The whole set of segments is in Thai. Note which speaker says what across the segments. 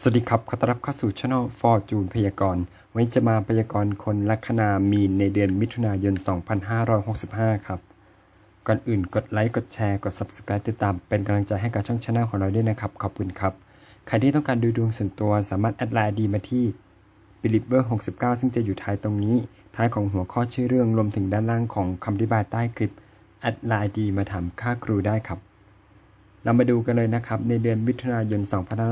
Speaker 1: สวัสดีครับ ขอต้อนรับเข้าสู่ช่อง Fortune พยากรณ์ วันนี้จะมาพยากรณ์คนลัคนามีนในเดือนมิถุนายน 2565 ครับ ก่อนอื่นกดไลค์ กดแชร์ กด Subscribe ติดตามเป็นกำลังใจให้กับช่องช anel ของเราด้วยนะครับ ขอบคุณครับ ใครที่ต้องการดูดวงส่วนตัวสามารถแอดไลน์ดีมาที่ believer 69 ซึ่งจะอยู่ท้ายตรงนี้ ท้ายของหัวข้อชื่อเรื่องรวมถึงด้านล่างของคำอธิบายใต้คลิปแอดไลน์ดีมาถามค่าครูได้ครับ เรามาดูกันเลยนะครับ ในเดือนมิถุนายน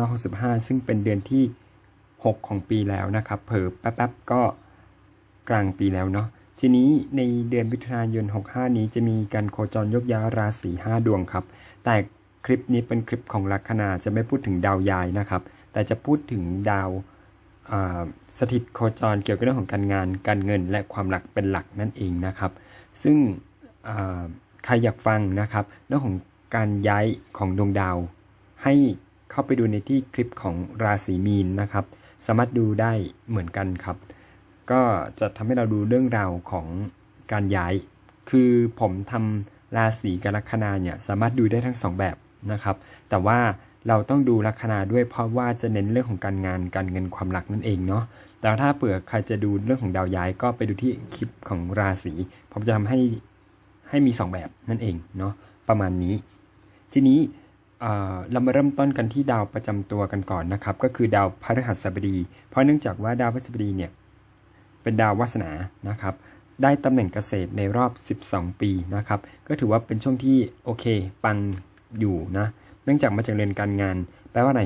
Speaker 1: 2565 ซึ่งเป็นเดือนที่ 6 ของปีแล้วนะครับ เผลอแป๊บๆก็กลางปีแล้วเนาะ ทีนี้ในเดือนมิถุนายน 65 นี้จะมีการโคจรยกย้ายราศี5ดวงครับ แต่คลิปนี้เป็นคลิปของลัคนาจะไม่พูดถึงดาวยายนะครับ แต่จะพูดถึงดาวสถิตโคจรเกี่ยวกับเรื่องของการงาน การเงิน และความหลักเป็นหลักนั่นเองนะครับ ซึ่งใครอยากฟังนะครับเรื่องของ การย้ายของดวงดาว ให้เข้าไปดูในที่คลิปของราศีมีนนะครับ สามารถดูได้เหมือนกันครับ ก็จะทำให้เราดูเรื่องราวของการย้าย คือผมทำราศีกับลัคนาเนี่ยสามารถดูได้ทั้งสองแบบนะครับ แต่ว่าเราต้องดูลัคนาด้วยเพราะว่าจะเน้นเรื่องของการงานการเงินความรักนั่นเองเนาะแต่ถ้าเผื่อใครจะดูเรื่องของดาวย้ายก็ไปดูที่คลิปของราศีผมจะทำให้ให้มีสองแบบนั่นเองเนาะประมาณนี้ ทีนี้เรามาเริ่มต้นกันที่ดาวประจำตัวกันก่อนนะครับ ก็คือดาวพฤหัสบดี เพราะเนื่องจากว่าดาวพฤหัสบดีเนี่ยเป็นดาววาสนานะครับ ได้ตำแหน่งเกษตรในรอบ 12 ปีนะครับ ก็ถือว่าเป็นช่วงที่โอเคปังอยู่นะ เนื่องจากมาจากเรือนการงาน แปลว่าอะไร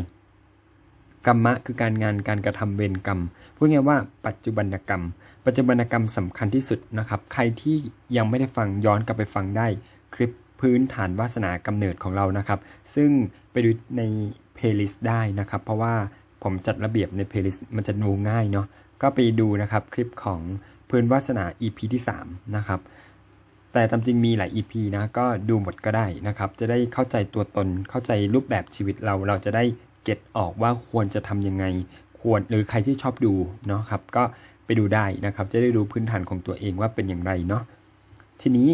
Speaker 1: กรรมะคือการงานการกระทำเวรกรรมพูดง่ายว่าปัจจุบันกรรม ปัจจุบันกรรมสำคัญที่สุดนะครับ ใครที่ยังไม่ได้ฟังย้อนกลับไปฟังได้คลิป พื้นฐานวาสนากำเนิดของเรานะครับ ซึ่งไปดูในเพลย์ลิสต์ได้นะครับ เพราะว่าผมจัดระเบียบในเพลย์ลิสต์มันจะดูง่ายเนาะก็ไปดูนะครับคลิปของพื้นวาสนา EP ที่ 3 นะครับ แต่ตามจริงมีหลาย EP นะ ก็ดูหมดก็ได้นะครับ จะได้เข้าใจตัวตน เข้าใจรูปแบบชีวิตเรา เราจะได้เก็ตออกว่าควรจะทำยังไง ควรหรือใครที่ชอบดูเนาะครับ ก็ไปดูได้นะครับ จะได้รู้พื้นฐานของตัวเองว่าเป็นอย่างไรเนาะ ทีนี้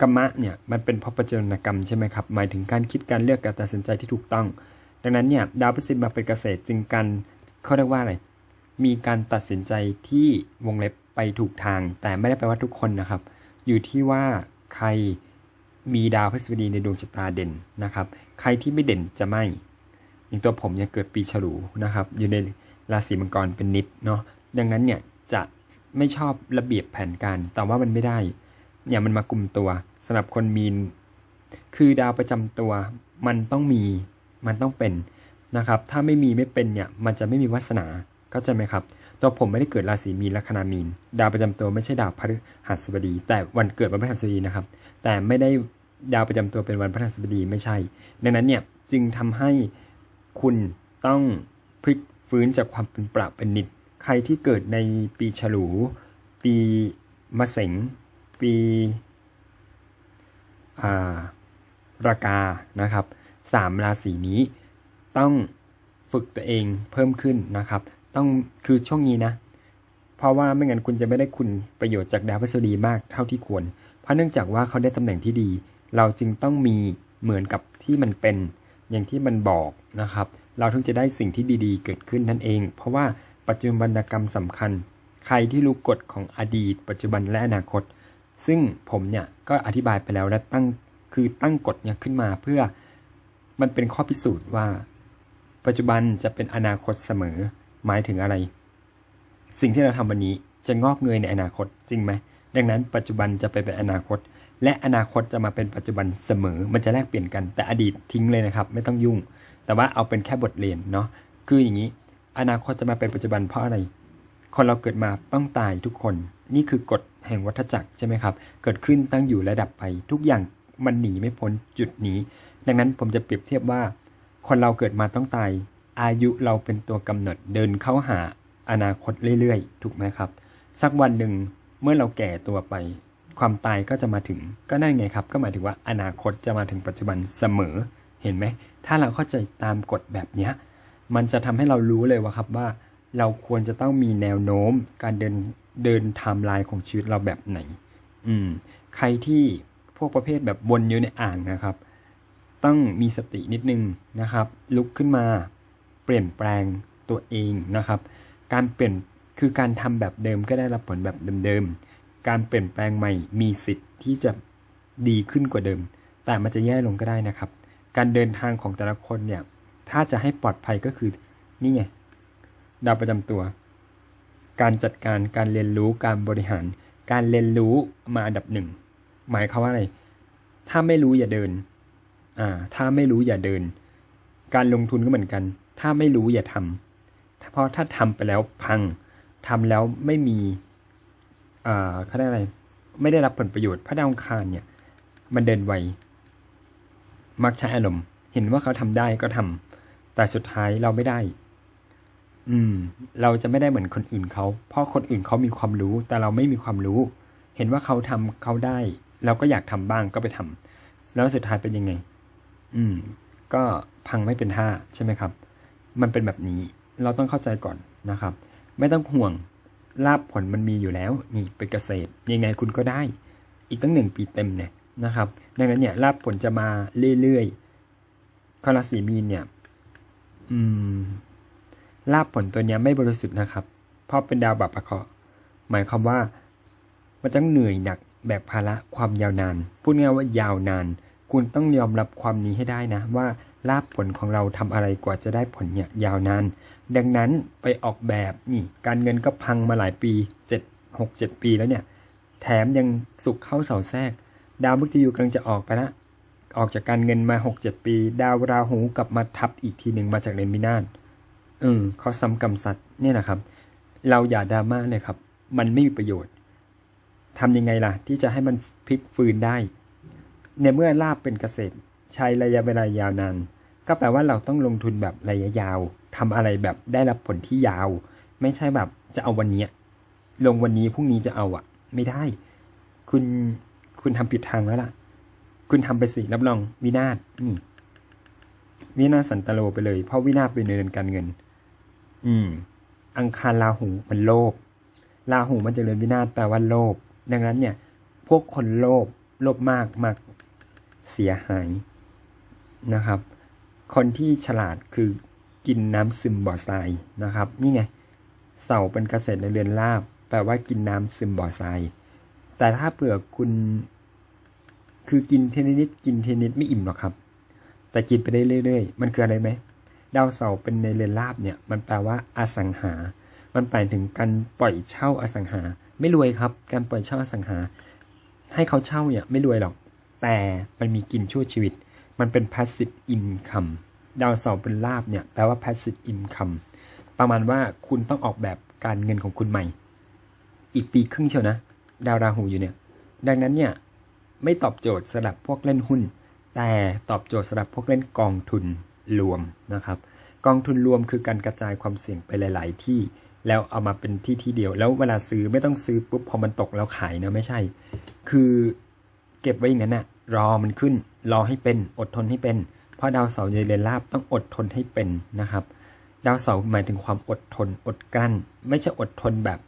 Speaker 1: กรรมะเนี่ยมันเป็นเพราะปัจจนกรรมใช่ไหมครับหมายถึงการคิดการเลือกการตัดสินใจที่ถูกต้อง ดังนั้นเนี่ยดาวพฤหัสบดีมาเป็นเกษตรจึงการเขาเรียกว่าอะไรมีการตัดสินใจที่วงเล็บไปถูกทาง แต่ไม่ได้แปลว่าทุกคนนะครับ อยู่ที่ว่าใครมีดาวพฤหัสบดีในดวงชะตาเด่นนะครับ ใครที่ไม่เด่นจะไม่อย่างตัวผมเนี่ยเกิดปีฉลูนะครับ อยู่ในราศีมังกรเป็นนิดเนาะดังนั้นเนี่ยจะไม่ชอบระเบียบแผนการแต่ว่ามันไม่ได้ เนี่ยมันมากลุ่มตัวสำหรับคนมีน คือดาวประจำตัว มันต้องมีมันต้องเป็นนะครับ ถ้าไม่มีไม่เป็นเนี่ยมันจะไม่มีวาสนาเข้าใจไหมครับตัวผมไม่ได้เกิดราศีมีนลัคนามีน ดาวประจำตัวไม่ใช่ดาวพฤหัสบดี แต่วันเกิดวันพฤหัสบดีนะครับ แต่ไม่ได้ดาวประจำตัวเป็นวันพฤหัสบดีไม่ใช่ ดังนั้นเนี่ยจึงทำให้คุณต้องพลิกฟื้นจากความเป็นประเป็นนิด ใครที่เกิดในปีฉลู ปีมะเสง ปีอ่ารากานะครับสามราศีนี้ต้องฝึกตัวเองเพิ่มขึ้นนะครับ ต้องคือช่วงนี้นะ เพราะว่าไม่งั้นคุณจะไม่ได้คุณประโยชน์จากดาวพฤหัสบดีมากเท่าที่ควร เพราะเนื่องจากว่าเขาได้ตำแหน่งที่ดี เราจึงต้องมีเหมือนกับที่มันเป็นอย่างที่มันบอกนะครับ เราถึงจะได้สิ่งที่ดีๆ เกิดขึ้นนั่นเอง เพราะว่าปัจจุบันกรรมสำคัญ ใครที่รู้กฎของอดีต ปัจจุบันและอนาคต ซึ่งผมเนี่ยก็อธิบายไปแล้วและตั้งคือตั้งกฎเนี่ยขึ้นมาเพื่อมันเป็นข้อพิสูจน์ว่า ปัจจุบันจะเป็นอนาคตเสมอหมายถึงอะไร สิ่งที่เราทำวันนี้จะงอกเงยในอนาคตจริงไหมดังนั้นปัจจุบันจะไปเป็นอนาคต และอนาคตจะมาเป็นปัจจุบันเสมอ มันจะแลกเปลี่ยนกันแต่อดีตทิ้งเลยนะครับ ไม่ต้องยุ่ง แต่ว่าเอาเป็นแค่บทเรียนเนาะคืออย่างนี้ อนาคตจะมาเป็นปัจจุบันเพราะอะไร คนเราเกิดมาต้องตายทุกคน นี่คือกฎแห่งวัฏจักรใช่ไหมครับ เกิดขึ้นตั้งอยู่และดับไป ทุกอย่างมันหนีไม่พ้นจุดนี้ ดังนั้นผมจะเปรียบเทียบว่า คนเราเกิดมาต้องตาย อายุเราเป็นตัวกำหนดเดินเข้าหาอนาคตเรื่อยๆ ถูกไหมครับ สักวันหนึ่งเมื่อเราแก่ตัวไป ความตายก็จะมาถึง ก็นั่นไงครับ ก็หมายถึงว่าอนาคตจะมาถึงปัจจุบันเสมอ เห็นไหม ถ้าเราเข้าใจตามกฎแบบเนี้ยมันจะทำให้เรารู้เลยว่าครับว่า เราควรจะต้องมีแนวโน้มการเดินเดินไทม์ไลน์ของชีวิตเราแบบไหน อืม ใครที่พวกประเภทแบบวนอยู่ในอ่างนะครับ ต้องมีสตินิดนึงนะครับ ลุกขึ้นมาเปลี่ยนแปลงตัวเองนะครับ การเปลี่ยนคือการทำแบบเดิมก็ได้รับผลแบบเดิมๆ การเปลี่ยนแปลงใหม่มีสิทธิ์ที่จะดีขึ้นกว่าเดิม แต่มันจะแย่ลงก็ได้นะครับ การเดินทางของแต่ละคนเนี่ย ถ้าจะให้ปลอดภัยก็คือนี่ไง ดาวประจำตัว การจัดการการเรียนรู้การบริหาร การเรียนรู้มาอันดับหนึ่งหมายความว่าอะไร ถ้าไม่รู้อย่าเดิน อ่า ถ้าไม่รู้อย่าเดิน การลงทุนก็เหมือนกัน ถ้าไม่รู้อย่าทำเพราะถ้าทำไปแล้วพังทำแล้วไม่มีอ่าเขาเรียกอะไร ไม่ได้รับผลประโยชน์พระดาวคารเนี่ย มันเดินไว มักใช้อารมณ์ เห็นว่าเขาทำได้ก็ทำแต่สุดท้ายเราไม่ได้ อืม เราจะไม่ได้เหมือนคนอื่นเขา เพราะคนอื่นเขามีความรู้ แต่เราไม่มีความรู้ เห็นว่าเขาทำเขาได้ เราก็อยากทำบ้างก็ไปทำแล้วสุดท้ายเป็นยังไง อืม ก็พังไม่เป็นท่าใช่ไหมครับ มันเป็นแบบนี้ เราต้องเข้าใจก่อนนะครับ ไม่ต้องห่วงลาบผลมันมีอยู่แล้ว นี่เป็นเกษตร ยังไงคุณก็ได้ อีกตั้งหนึ่งปีเต็มเนี่ยนะครับ ดังนั้นเนี่ยลาบผลจะมาเรื่อยๆคราศีมีนเนี่ย อืม ลาบผลตัวนี้ไม่บริสุทธิ์นะครับ เพราะเป็นดาวบัพพะเคาะหมายความว่ามันจะเหนื่อยหนักแบกภาระความยาวนาน พูดง่ายว่ายาวนาน คุณต้องยอมรับความนี้ให้ได้นะ ว่าลาบผลของเราทำอะไรกว่าจะได้ผลเนี่ยยาวนาน ดังนั้นไปออกแบบนี่ การเงินก็พังมาหลายปีเจ็ดหกเจ็ดปีแล้วเนี่ย แถมยังสุขเข้าเสาแทรก ดาวมุกยูกำลังจะออกไปละออกจากการเงินมาหกเจ็ดปี ดาวราหูกลับมาทับอีกทีหนึ่งมาจากเรนมินาศ เออเขาซ้ำกรรมสัตว์เนี่ยนะครับ เราอย่าดราม่าเลยครับ มันไม่มีประโยชน์ทำยังไงล่ะ ที่จะให้มันพลิกฟื้นได้ ในเมื่อลาบเป็นเกษตรใช้ระยะเวลายาวนานก็แปลว่าเราต้องลงทุนแบบระยะยาวทำอะไรแบบได้รับผลที่ยาว ไม่ใช่แบบจะเอาวันเนี้ยลงวันนี้พรุ่งนี้จะเอาอะไม่ได้ คุณคุณทำผิดทางแล้วล่ะ คุณทำไปสิรับรองวินาศนี่วินาศสันตโลไปเลย เพราะวินาศเป็นเดือนการเงิน อืม อังคารราหูมันโลภราหูมันจะเรือนวินาศแปลว่าโลภดังนั้นเนี่ย พวกคนโลภโลภมากมากเสียหายนะครับ คนที่ฉลาดคือกินน้ำซึมบ่อทรายนะครับ นี่ไงเสาเป็นเกษตรในเรือนลาบ แปลว่ากินน้ำซึมบ่อทรายแต่ถ้าเผื่อคุณ คือกินเทนิดกินเทนิดไม่อิ่มหรอกครับ แต่กินไปได้เรื่อยๆ มันคืออะไรไหม ดาวเสาร์เป็นในเรือนลาบเนี่ย มันแปลว่าอสังหา มันไปถึงการปล่อยเช่าอสังหา ไม่รวยครับ การปล่อยเช่าอสังหา ให้เขาเช่าเนี่ยไม่รวยหรอก แต่มันมีกินชั่วชีวิต มันเป็น passive income ดาวเสาร์เป็นลาบเนี่ยแปลว่า passive income ประมาณว่าคุณต้องออกแบบการเงินของคุณใหม่ อีกปีครึ่งเชียวนะ ดาวราหูอยู่เนี่ย ดังนั้นเนี่ยไม่ตอบโจทย์สำหรับพวกเล่นหุ้น แต่ตอบโจทย์สำหรับพวกเล่นกองทุน รวมนะครับ กองทุนรวมคือการกระจายความเสี่ยงไปหลาย ๆ ที่แล้วเอามาเป็นที่ที่เดียว แล้วเวลาซื้อไม่ต้องซื้อปุ๊บพอมันตกแล้วขายนะไม่ใช่ คือเก็บไว้อย่างนั้นนะรอมันขึ้น รอให้เป็นอดทนให้เป็น เพราะดาวเสาร์ในเรือนลาบต้องอดทนให้เป็นนะครับ ดาวเสาร์หมายถึงความอดทนอดกลั้น ไม่ใช่อดทนแบบ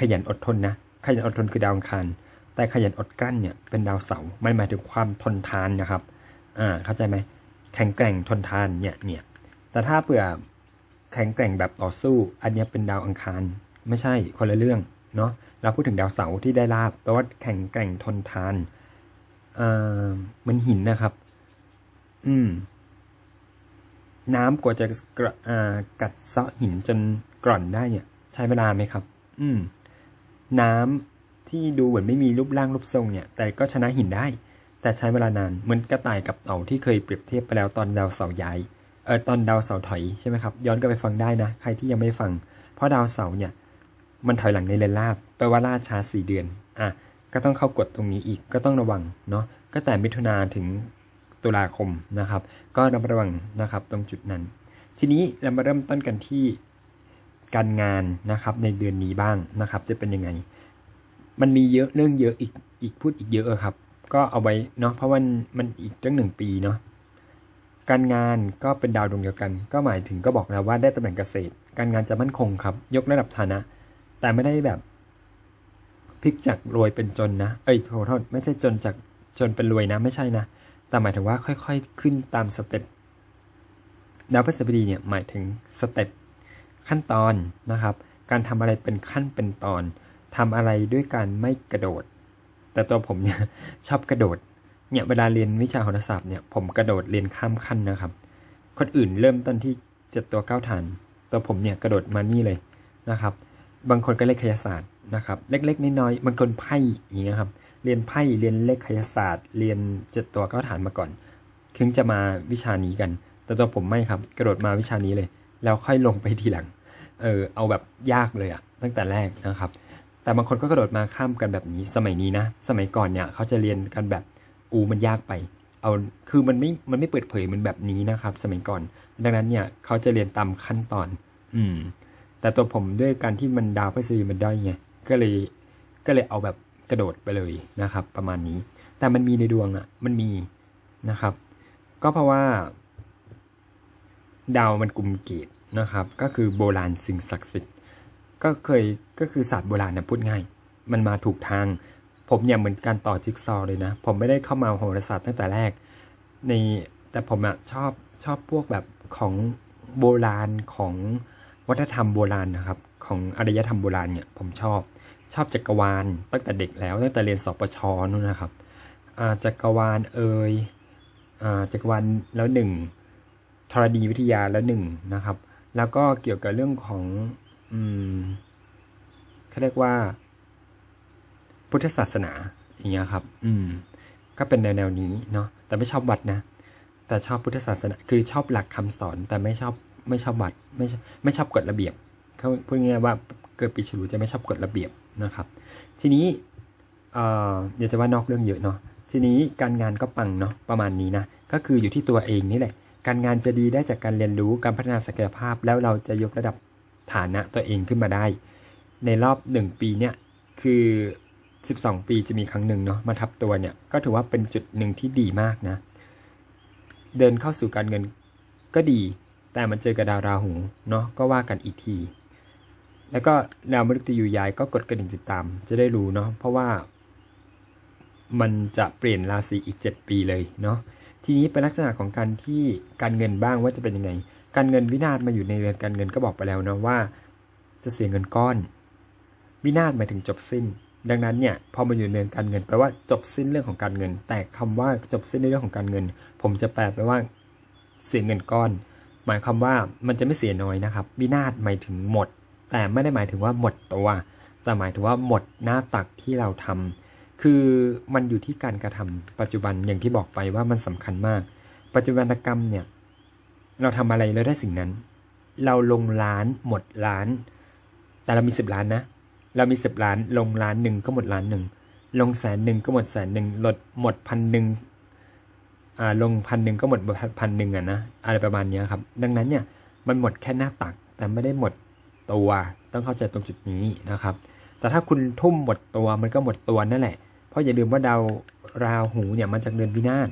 Speaker 1: ขยันอดทนนะ ขยันอดทนคือดาวอังคารแต่ขยันอดกลั้นเนี่ยเป็นดาวเสาร์มันหมายถึงความทนทานนะครับ อ่าเข้าใจไหม แข็งแกร่งทนทานเนี่ยเนี่ยแต่ถ้าเผื่อแข็งแกร่งแบบต่อสู้ อันนี้เป็นดาวอังคาร ไม่ใช่คนละเรื่องเนาะเราพูดถึงดาวเสาร์ที่ได้ลาบแปลว่าแข็งแกร่งทนทานอ่ามันหินนะครับ อืม น้ำกว่าจะกระกัดเซาะหินจนกร่อนได้เนี่ย ใช้เวลาไหมครับ อืม น้ำที่ดูเหมือนไม่มีรูปร่างรูปทรงเนี่ย แต่ก็ชนะหินได้ แต่ใช้เวลานานเหมือนกระต่ายกับเต่าที่เคยเปรียบเทียบไปแล้วตอนดาวเสาร์ย้ายเออตอนดาวเสาร์ถอยใช่ไหมครับย้อนกลับไปฟังได้นะ ใครที่ยังไม่ฟัง เพราะดาวเสาร์เนี่ย มันถอยหลังในเรนลาบแปลว่าล่าช้าสี่เดือนอะก็ต้องเข้ากฎตรงนี้อีกก็ต้องระวังเนาะก็แต่มิถุนาถึงตุลาคมนะครับ ก็ระมัดระวังนะครับตรงจุดนั้น ทีนี้เรามาเริ่มต้นกันที่การงานนะครับในเดือนนี้บ้างนะครับ จะเป็นยังไง มันมีเยอะเรื่องเยอะอีกอีกพูดอีกเยอะครับ ก็เอาไว้เนาะเพราะมันมันอีกตั้งหนึ่งปีเนาะการงานก็เป็นดาวดวงเดียวกัน ก็หมายถึงก็บอกแล้วว่าได้ตำแหน่งเกษตร การงานจะมั่นคงครับ ยกระดับฐานะ แต่ไม่ได้แบบพลิกจากรวยเป็นจนนะ เอ้ยโทษโทษไม่ใช่จนจากจนเป็นรวยนะ ไม่ใช่นะ แต่หมายถึงว่าค่อยๆ ขึ้นตามสเต็ปดาวพฤหัสบดีเนี่ยหมายถึงสเต็ปขั้นตอนนะครับ การทำอะไรเป็นขั้นเป็นตอนทำอะไรด้วยการไม่กระโดด แต่ตัวผมเนี่ยชอบกระโดด เนี่ยเวลาเรียนวิชาโหราศาสตร์เนี่ยผมกระโดดเรียนข้ามขั้นนะครับ คนอื่นเริ่มต้นที่เจ็ดตัวเก้าฐาน ตัวผมเนี่ยกระโดดมานี่เลยนะครับ บางคนก็เลขคยศาสตร์นะครับ เล็กๆน้อยๆบางคนไพ่อย่างเงี้ยครับ เรียนไพ่เรียนเลขคยศาสตร์ เรียนเจ็ดตัวเก้าฐานมาก่อนถึงจะมาวิชานี้กัน แต่ตัวผมไม่ครับ กระโดดมาวิชานี้เลย แล้วค่อยลงไปทีหลัง เออเอาแบบยากเลยอะตั้งแต่แรกนะครับ แต่บางคนก็กระโดดมาข้ามกันแบบนี้สมัยนี้นะ สมัยก่อนเนี่ยเขาจะเรียนกันแบบอูมันยากไป เอาคือมันไม่มันไม่เปิดเผยเหมันแบบนี้นะครับ สมัยก่อน ดังนั้นเนี่ยเขาจะเรียนตามขั้นตอน อืม แต่ตัวผมด้วยการที่มันดาวพฤษฎีมันด้ไงก็เลยก็เลยเอาแบบกระโดดไปเลยนะครับ ประมาณนี้ แต่มันมีในดวงอะ่ะ มันมีนะครับ ก็เพราะว่า ดาวมันกลุ่มเกตนะครับ ก็คือโบราณสิ่งศักดิ์สิทธิ ก็เคยก็คือศาสตร์โบราณนะพูดง่าย มันมาถูกทาง ผมเนี่ยเหมือนการต่อจิ๊กซอเลยนะ ผมไม่ได้เข้ามาโหราศาสตร์ตั้งแต่แรก ในแต่ผมอะชอบชอบพวกแบบของโบราณของวัฒนธรรมโบราณนะครับ ของอารยธรรมโบราณเนี่ยผมชอบชอบจักรวาลตั้งแต่เด็กแล้วตั้งแต่เรียนสปชนู่นนะครับจักรวาลเอ่ยอ่าจักรวาลแล้วหนึ่งธรณีวิทยาแล้วหนึ่งนะครับ แล้วก็เกี่ยวกับเรื่องของ อืมเขาเรียกว่า พุทธศาสนา อย่างเงี้ยครับ อืม ก็เป็นแนวแนวๆนี้เนาะแต่ไม่ชอบวัดนะแต่ชอบพุทธศาสนา คือชอบหลักคำสอน แต่ไม่ชอบไม่ชอบวัด ไม่ชอบไม่ชอบกฎระเบียบเขาพูดง่ายๆว่าเกิดปีฉลูจะไม่ชอบกฎระเบียบนะครับ ทีนี้เอ่อเดี๋ยวจะว่านอกเรื่องเยอะเนาะทีนี้การงานก็ปังเนาะประมาณนี้นะก็คืออยู่ที่ตัวเองนี่แหละ การงานจะดีได้จากการเรียนรู้การพัฒนาศักยภาพแล้วเราจะยกระดับ ฐานะตัวเองขึ้นมาได้ ในรอบหนึ่งปีเนี่ยคือ 12 ปีจะมีครั้งหนึ่งเนาะมาทับตัวเนี่ยก็ถือว่าเป็นจุดหนึ่งที่ดีมากนะ เดินเข้าสู่การเงินก็ดี แต่มันเจอกับดาวราหูเนาะก็ว่ากันอีกที แล้วก็ดาวมฤตยูย้ายก็กดกระดิ่งติดตาม จะได้รู้เนาะเพราะว่ามันจะเปลี่ยนราศีอีก 7 ปีเลยเนาะทีนี้เป็นลักษณะของการที่การเงินบ้างว่าจะเป็นยังไง การเงินวินาศมาอยู่ในเรือนการเงินก็บอกไปแล้วนะว่า จะเสียเงินก้อน วินาศหมายถึงจบสิ้น ดังนั้นเนี่ยพอมาอยู่ในเรือนการเงินแปลว่าจบสิ้นเรื่องของการเงิน แต่คำว่าจบสิ้นในเรื่องของการเงิน ผมจะแปลไปว่า เสียเงินก้อน หมายความว่ามันจะไม่เสียน้อยนะครับ วินาศหมายถึงหมด แต่ไม่ได้หมายถึงว่าหมดตัว แต่หมายถึงว่าหมดหน้าตักที่เราทำคือมันอยู่ที่การกระทำปัจจุบันอย่างที่บอกไปว่ามันสำคัญมาก ปัจจุบันกรรมเนี่ย เราทำอะไรเราได้สิ่งนั้น เราลงล้านหมดล้าน แต่เรามีสิบล้านนะ เรามีสิบล้าน ลงล้านหนึ่งก็หมดล้านหนึ่ง ลงแสนหนึ่งก็หมดแสนหนึ่งลดหมดพันหนึ่งอ่าลงพันหนึ่งก็หมดพันหนึ่งอะนะอะไรประมาณนี้ครับ ดังนั้นเนี่ยมันหมดแค่หน้าตัก แต่ไม่ได้หมดตัวต้องเข้าใจตรงจุดนี้นะครับ แต่ถ้าคุณทุ่มหมดตัวมันก็หมดตัวนั่นแหละ เพราะอย่าลืมว่าดาวราหูเนี่ยมาจากเดือนวินาศ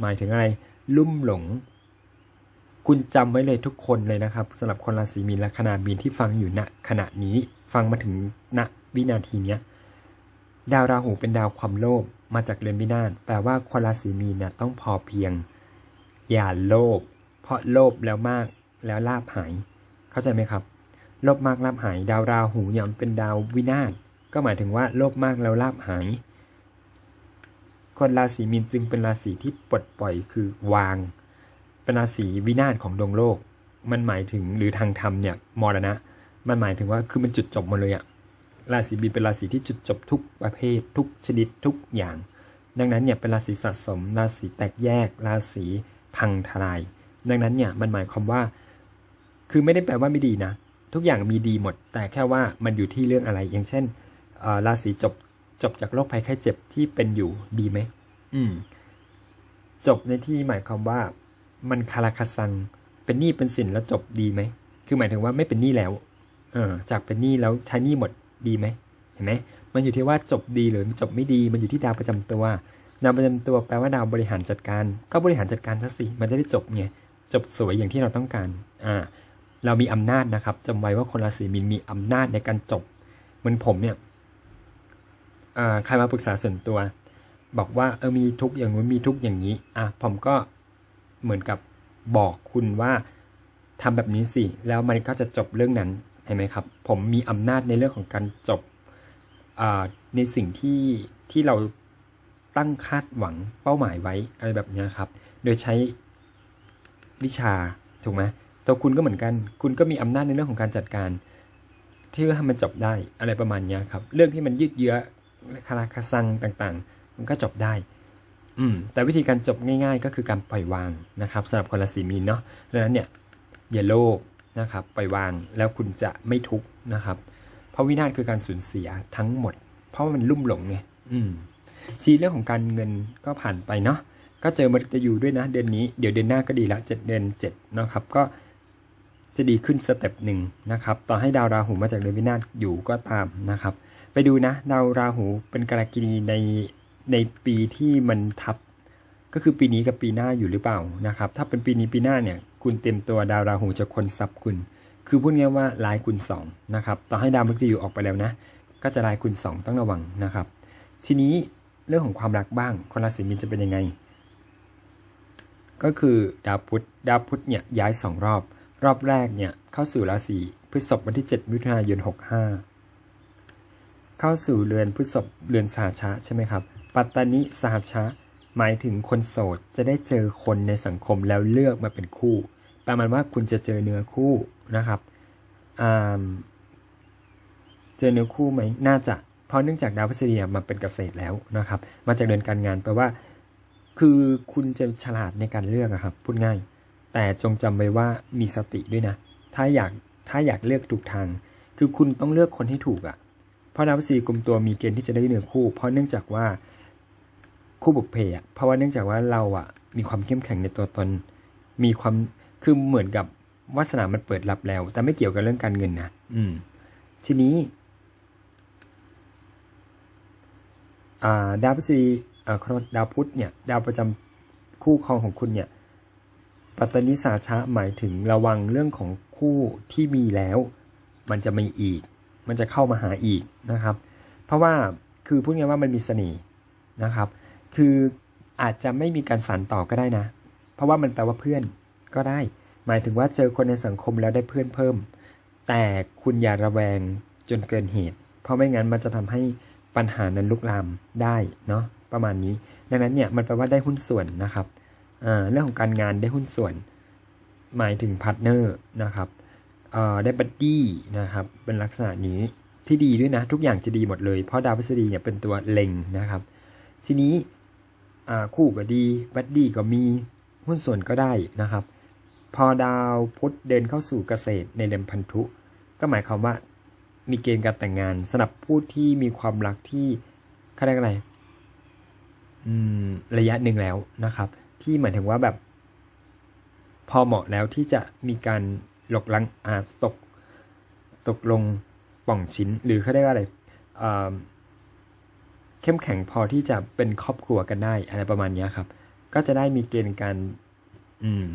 Speaker 1: หมายถึงอะไร ลุ่มหลง คุณจำไว้เลยทุกคนเลยนะครับสำหรับคนราศีมีนและขนาดมีนที่ฟังอยู่ณขณะนี้ ฟังมาถึงณวินาทีเนี้ยดาวราหูเป็นดาวความโลภมาจากเรือนวินาศแปลว่าคนราศีมีนเนี่ยต้องพอเพียง อย่าโลภเพราะโลภแล้วมากแล้วลาบหาย เข้าใจไหมครับ โลภมากลาบหาย ดาวราหูเนี่ยมันเป็นดาววินาศก็หมายถึงว่าโลภมากแล้วลาบหาย คนราศีมีนจึงเป็นราศีที่ปลดปล่อยคือวาง เป็นราศีวินาศของดวงโลก มันหมายถึงหรือทางธรรมเนี่ยมรณะ มันหมายถึงว่าคือมันจุดจบหมดเลยอะราศีมีเป็นราศีที่จุดจบทุกประเภท ทุกชนิดทุกอย่าง ดังนั้นเนี่ยเป็นราศีสะสม ราศีแตกแยก ราศีพังทลาย ดังนั้นเนี่ยมันหมายความว่า คือไม่ได้แปลว่าไม่ดีนะ ทุกอย่างมีดีหมด แต่แค่ว่ามันอยู่ที่เรื่องอะไร อย่างเช่นราศีจบจบจากโรคภัยไข้เจ็บที่เป็นอยู่ดีไหมอืม จบในที่หมายความว่า มันคาราคาซัง เป็นหนี้เป็นสินแล้วจบดีไหม คือหมายถึงว่าไม่เป็นหนี้แล้ว เออ จากเป็นหนี้แล้วใช้หนี้หมดดีไหม เห็นไหม มันอยู่ที่ว่าจบดีหรือจบไม่ดี มันอยู่ที่ดาวประจำตัว ดาวประจำตัวแปลว่าดาวบริหารจัดการ ก็บริหารจัดการซะสิ มันจะได้จบไง จบสวยอย่างที่เราต้องการ อ่า เรามีอำนาจนะครับจำไว้ว่าคนราศีมีนมีอำนาจในการจบ เหมือนผมเนี่ยอ่าใครมาปรึกษาส่วนตัว บอกว่าเออมีทุกอย่างนู้นมีทุกอย่างนี้ อะผมก็ เหมือนกับบอกคุณว่าทำแบบนี้สิ แล้วมันก็จะจบเรื่องนั้นเห็นไหมครับ ผมมีอำนาจในเรื่องของการจบในสิ่งที่ที่เราตั้งคาดหวังเป้าหมายไว้อะไรแบบนี้ครับ โดยใช้วิชาถูกไหมตัวคุณก็เหมือนกัน คุณก็มีอำนาจในเรื่องของการจัดการ ที่ให้มันจบได้อะไรประมาณนี้ครับ เรื่องที่มันยืดเยื้อคาราคาซังต่างๆ มันก็จบได้ อืมแต่วิธีการจบง่าย ๆ ก็คือการปล่อยวางนะครับสำหรับคนราศีมีนเนาะดังนั้นเนี่ยอย่าโลภนะครับปล่อยวางแล้วคุณจะไม่ทุกข์นะครับ เพราะวินาศคือการสูญเสียทั้งหมด เพราะมันลุ่มหลงไงอืมทีเรื่องของการเงินก็ผ่านไปเนาะก็เจอมฤตยูด้วยนะเดือนนี้เดี๋ยวเดือนหน้าก็ดีละเจ็ดเดือนเจ็ดนะครับก็จะดีขึ้นสเต็ปหนึ่งนะครับต่อให้ดาวราหูมาจากเดือนวินาศอยู่ก็ตามนะครับ ไปดูนะ ดาวราหูเป็นกรกินีใน ในปีที่มันทับ ก็คือปีนี้กับปีหน้าอยู่หรือเปล่านะครับ ถ้าเป็นปีนี้ปีหน้าเนี่ย คุณเต็มตัวดาวราหูจะคนซับคุณ คือพูดง่ายว่าร้ายคุณสองนะครับต่อให้ดาวมฤตยูออกไปแล้วนะ ก็จะร้ายคุณสองต้องระวังนะครับ ทีนี้เรื่องของความรักบ้างคนราศีมีนจะเป็นยังไง ก็คือดาวพุธดาวพุธเนี่ยย้ายสองรอบ รอบแรกเนี่ยเข้าสู่ราศีพฤษภวันที่ 7 มิถุนายน 65 เข้าสู่เรือนพฤษภเรือนสหชะใช่ไหมครับ ปัตตานิสหชะ หมายถึงคนโสดจะได้เจอคนในสังคมแล้วเลือกมาเป็นคู่ ประมาณว่าคุณจะเจอเนื้อคู่นะครับเจอเนื้อคู่ไหมน่าจะ เพราะเนื่องจากดาวพฤษฎีมาเป็นเกษตรแล้วนะครับ มาจากเดือนการงานแปลว่า คือคุณจะฉลาดในการเลือกอะครับ พูดง่าย แต่จงจำไว้ว่ามีสติด้วยนะ ถ้าอยากถ้าอยากเลือกถูกทาง คือคุณต้องเลือกคนให้ถูกอะเพราะดาวพฤษฎีกลุ่มตัวมีเกณฑ์ที่จะได้เนื้อคู่ เพราะเนื่องจากว่า คู่บุพเพอะเพราะว่าเนื่องจากว่าเราอะมีความเข้มแข็งในตัวตน มีความคือเหมือนกับวาสนามันเปิดรับแล้ว แต่ไม่เกี่ยวกับเรื่องการเงินนะอืม ทีนี้ อ่า ดาวพฤษฎีอ่าขอโทษดาวพุธเนี่ย ดาวประจำคู่ครองของคุณเนี่ย ปัตตนิสาชะหมายถึงระวังเรื่องของคู่ที่มีแล้ว มันจะมีอีก มันจะเข้ามาหาอีกนะครับ เพราะว่าคือพูดง่ายๆว่ามันมีเสน่ห์นะครับ คืออาจจะไม่มีการสานต่อก็ได้นะ เพราะว่ามันแปลว่าเพื่อนก็ได้ หมายถึงว่าเจอคนในสังคมแล้วได้เพื่อนเพิ่ม แต่คุณอย่าระแวงจนเกินเหตุ เพราะไม่งั้นมันจะทำให้ปัญหานั้นลุกลามได้เนาะประมาณนี้ ดังนั้นเนี่ยมันแปลว่าได้หุ้นส่วนนะครับเรื่องของการงานได้หุ้นส่วน หมายถึงพาร์ทเนอร์นะครับได้บัดดี้นะครับ เป็นลักษณะนี้ที่ดีด้วยนะ ทุกอย่างจะดีหมดเลย เพราะดาวพฤษฎีเนี่ยเป็นตัวเล็งนะครับ ทีนี้ คู่ก็ดีบัดดี้ก็มีหุ้นส่วนก็ได้นะครับ พอดาวพุธเดินเข้าสู่เกษตรในเดือนพันธุ ก็หมายความว่ามีเกณฑ์การแต่งงานสำหรับผู้ที่มีความรักที่เขาเรียกอะไรระยะหนึ่งแล้วนะครับ ที่หมายถึงว่าแบบ พอเหมาะแล้วที่จะมีการหลกลังอาตก ตกลงป่องชิ้นหรือเขาเรียกว่าอะไรอ เข้มแข็งพอที่จะเป็นครอบครัวกันได้อะไรประมาณเนี้ยครับ ก็จะได้มีเกณฑ์การอืม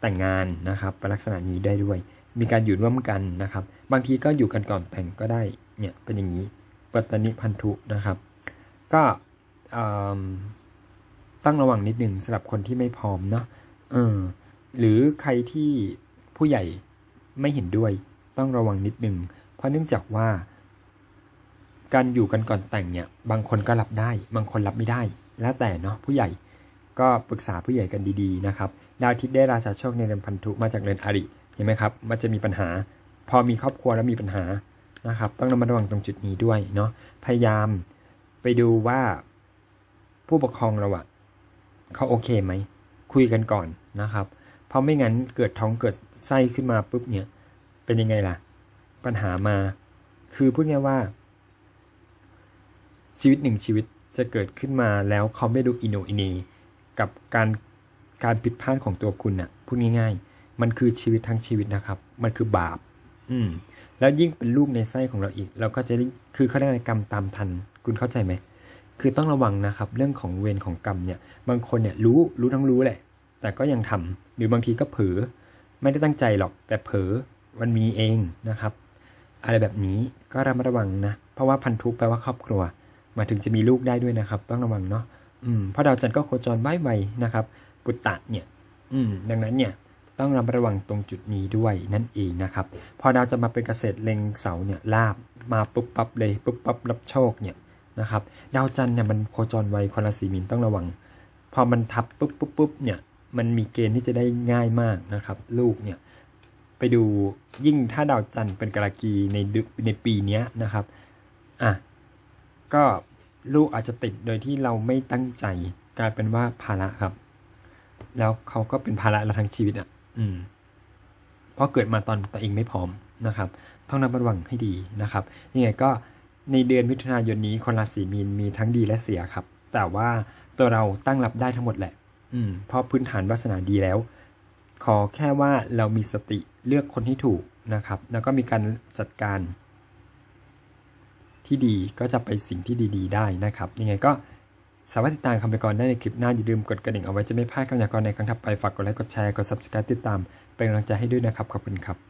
Speaker 1: แต่งงานนะครับเป็นลักษณะนี้ได้ด้วย มีการอยู่ร่วมกันนะครับ บางทีก็อยู่กันก่อนแต่งก็ได้เนี่ยเป็นอย่างนี้ปัตตนิพันธุนะครับ ก็อืมต้องระวังนิดหนึ่งสำหรับคนที่ไม่พร้อมเนาะเออหรือใครที่ผู้ใหญ่ไม่เห็นด้วย ต้องระวังนิดหนึ่งเพราะเนื่องจากว่า การอยู่กันก่อนแต่งเนี่ย บางคนก็รับได้ บางคนรับไม่ได้ แล้วแต่เนาะผู้ใหญ่ก็ปรึกษาผู้ใหญ่กันดีๆนะครับ ดาวอาทิตย์ได้ราชาโชคในเรือนพันธุมาจากเรือนอริเห็นไหมครับ มันจะมีปัญหา พอมีครอบครัวแล้วมีปัญหานะครับ ต้องระมัดระวังตรงจุดนี้ด้วยเนาะพยายามไปดูว่าผู้ปกครองเราอะเขาโอเคไหมคุยกันก่อนนะครับ เพราะไม่งั้นเกิดท้องเกิดไส้ขึ้นมาปุ๊บเนี่ย เป็นยังไงล่ะ ปัญหามา คือพูดง่ายว่า ชีวิตหนึ่งชีวิตจะเกิดขึ้นมาแล้วเขาไม่ดูอินโนอินี กับการการผิดพลาดของตัวคุณน่ะพูดง่ายๆ มันคือชีวิตทั้งชีวิตนะครับ มันคือบาป อืม แล้วยิ่งเป็นลูกในไส้ของเราอีก เราก็จะคือเขาเรียกอะไรกรรมตามทัน คุณเข้าใจไหมคือต้องระวังนะครับ เรื่องของเวรของกรรมเนี่ย บางคนเนี่ยรู้รู้ทั้งรู้แหละ แต่ก็ยังทำหรือบางทีก็เผลอไม่ได้ตั้งใจหรอก แต่เผลอมันมีเองนะครับ อะไรแบบนี้ก็ระมัดระวังนะ เพราะว่าพันธุแปลว่าครอบครัว มาถึงจะมีลูกได้ด้วยนะครับ ต้องระวังเนาะอืมเพราะดาวจันทร์ก็โคจรไว้ไวนะครับ ปุตตะเนี่ย อืม ดังนั้นเนี่ยต้องระมัดระวังตรงจุดนี้ด้วยนั่นเองนะครับ พอดาวจะมาเป็นเกษตรเล็งเสาเนี่ยลาบมาปุ๊บปั๊บเลยปุ๊บปั๊บรับโชคเนี่ยนะครับ ดาวจันทร์เนี่ยมันโคจรไวคนละสีมินต้องระวัง พอมันทับปุ๊บปุ๊บปุ๊บเนี่ยมันมีเกณฑ์ที่จะได้ง่ายมากนะครับ ลูกเนี่ยไปดูยิ่งถ้าดาวจันทร์เป็นกาลกีในดึในปีเนี้ยนะครับอะ ก็ลูกอาจจะติดโดยที่เราไม่ตั้งใจกลายเป็นว่าภาระครับ แล้วเขาก็เป็นภาระเราทั้งชีวิตอะ อืมเพราะเกิดมาตอนตัวเองไม่พร้อมนะครับ ต้องระมัดระวังให้ดีนะครับยังไงก็ในเดือนมิถุนายนนี้คนราศีมีนมีทั้งดีและเสียครับ แต่ว่าตัวเราตั้งรับได้ทั้งหมดแหละ อืมเพราะพื้นฐานวาสนาดีแล้ว ขอแค่ว่าเรามีสติเลือกคนที่ถูกนะครับ แล้วก็มีการจัดการ ที่ดีก็จะไปสิ่งที่ดี ๆ ได้นะครับยังไงก็สามารถติดตามคำพยากรณ์ได้ในคลิปหน้าอย่าลืมกดกระดิ่งเอาไว้จะไม่พลาดคำพยากรณ์ในครั้งถัดไปฝากกดไลค์กดแชร์กด subscribe ติดตามเป็นกำลังใจให้ด้วยนะครับขอบคุณครับ